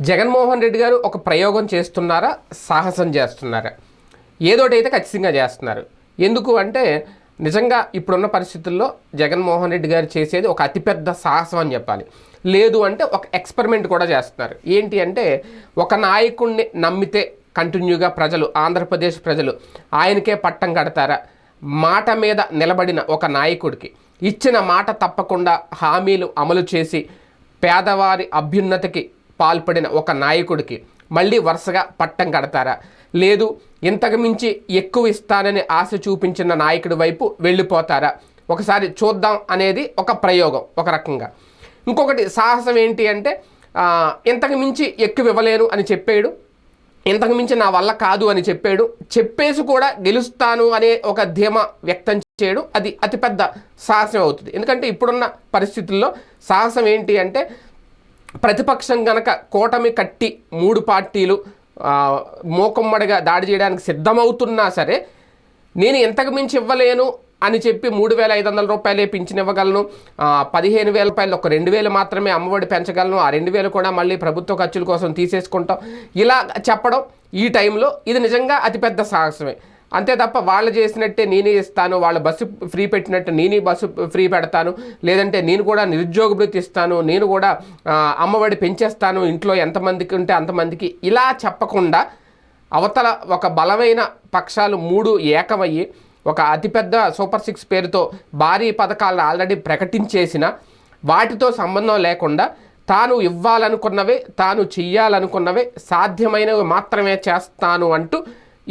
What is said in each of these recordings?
జగన్మోహన్ రెడ్డి గారు ఒక ప్రయోగం చేస్తున్నారా? సాహసం చేస్తున్నారా? ఏదోటైతే ఖచ్చితంగా చేస్తున్నారు. ఎందుకు అంటే నిజంగా ఇప్పుడున్న పరిస్థితుల్లో జగన్మోహన్ రెడ్డి గారు చేసేది ఒక అతిపెద్ద సాహసం అని చెప్పాలి. లేదు అంటే ఒక ఎక్స్పెరిమెంట్ కూడా చేస్తున్నారు. ఏంటి అంటే ఒక నాయకుడిని నమ్మితే కంటిన్యూగా ప్రజలు ఆంధ్రప్రదేశ్ ప్రజలు ఆయనకే పట్టం కడతారా? మాట మీద నిలబడిన ఒక నాయకుడికి ఇచ్చిన మాట తప్పకుండా హామీలు అమలు చేసి పేదవారి అభ్యున్నతికి పాల్పడిన ఒక నాయకుడికి మళ్ళీ వరుసగా పట్టం కడతారా? లేదు ఇంతకుమించి ఎక్కువ ఇస్తానని ఆశ చూపించిన నాయకుడి వైపు వెళ్ళిపోతారా? ఒకసారి చూద్దాం అనేది ఒక ప్రయోగం ఒక రకంగా. ఇంకొకటి సాహసం ఏంటి అంటే ఇంతకుమించి ఇంతకు మించి ఎక్కువ ఇవ్వలేను అని చెప్పాడు. ఇంతకు మించి నా వల్ల కాదు అని చెప్పాడు. చెప్పేసి కూడా గెలుస్తాను అనే ఒక ధీమా వ్యక్తం చేయడం. అది అతిపెద్ద సాహసం అవుతుంది. ఎందుకంటే ఇప్పుడున్న పరిస్థితుల్లో సాహసం ఏంటి అంటే ప్రతిపక్షం గనక కూటమి కట్టి మూడు పార్టీలు మోకమ్మడిగా దాడి చేయడానికి సిద్ధమవుతున్నా సరే నేను ఇంతకు మించి ఇవ్వలేను అని చెప్పి మూడు వేల ఐదు వందల రూపాయలే పింఛన్ ఇవ్వగలను. పదిహేను వేల రూపాయలు ఒక రెండు వేలు మాత్రమే అమ్మఒడి పెంచగలను. ఆ రెండు వేలు కూడా మళ్ళీ ప్రభుత్వ ఖర్చుల కోసం తీసేసుకుంటాం. ఇలా చెప్పడం ఈ టైంలో ఇది నిజంగా అతిపెద్ద సాహసమే. అంతే తప్ప వాళ్ళు చేసినట్టే నేనే ఇస్తాను వాళ్ళ బస్సు ఫ్రీ పెట్టినట్టు నేనే బస్సు ఫ్రీ పెడతాను లేదంటే నేను కూడా నిరుద్యోగ భృతి ఇస్తాను నేను కూడా అమ్మఒడి పెంచేస్తాను ఇంట్లో ఎంతమందికి ఉంటే అంతమందికి. ఇలా చెప్పకుండా అవతల ఒక బలమైన పక్షాలు మూడు ఏకమయ్యి ఒక అతిపెద్ద సూపర్ సిక్స్ పేరుతో భారీ పథకాలను ఆల్రెడీ ప్రకటించేసిన వాటితో సంబంధం లేకుండా తాను ఇవ్వాలనుకున్నవే తాను చెయ్యాలనుకున్నవే సాధ్యమైనవి మాత్రమే చేస్తాను అంటూ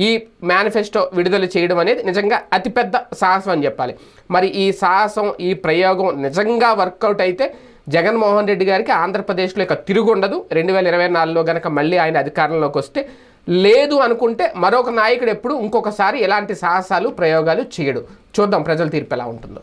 ఈ మేనిఫెస్టో విడుదల చేయడం అనేది నిజంగా అతిపెద్ద సాహసం అని చెప్పాలి. మరి ఈ సాహసం ఈ ప్రయోగం నిజంగా వర్కౌట్ అయితే జగన్మోహన్ రెడ్డి గారికి ఆంధ్రప్రదేశ్లో ఇక తిరుగుండదు రెండు వేల ఇరవై నాలుగులో గనక మళ్ళీ ఆయన అధికారంలోకి వస్తే లేదు అనుకుంటే మరొక నాయకుడు ఎప్పుడు ఇంకొకసారి ఎలాంటి సాహసాలు ప్రయోగాలు చేయడు. చూద్దాం ప్రజల తీర్పు ఎలా ఉంటుందో.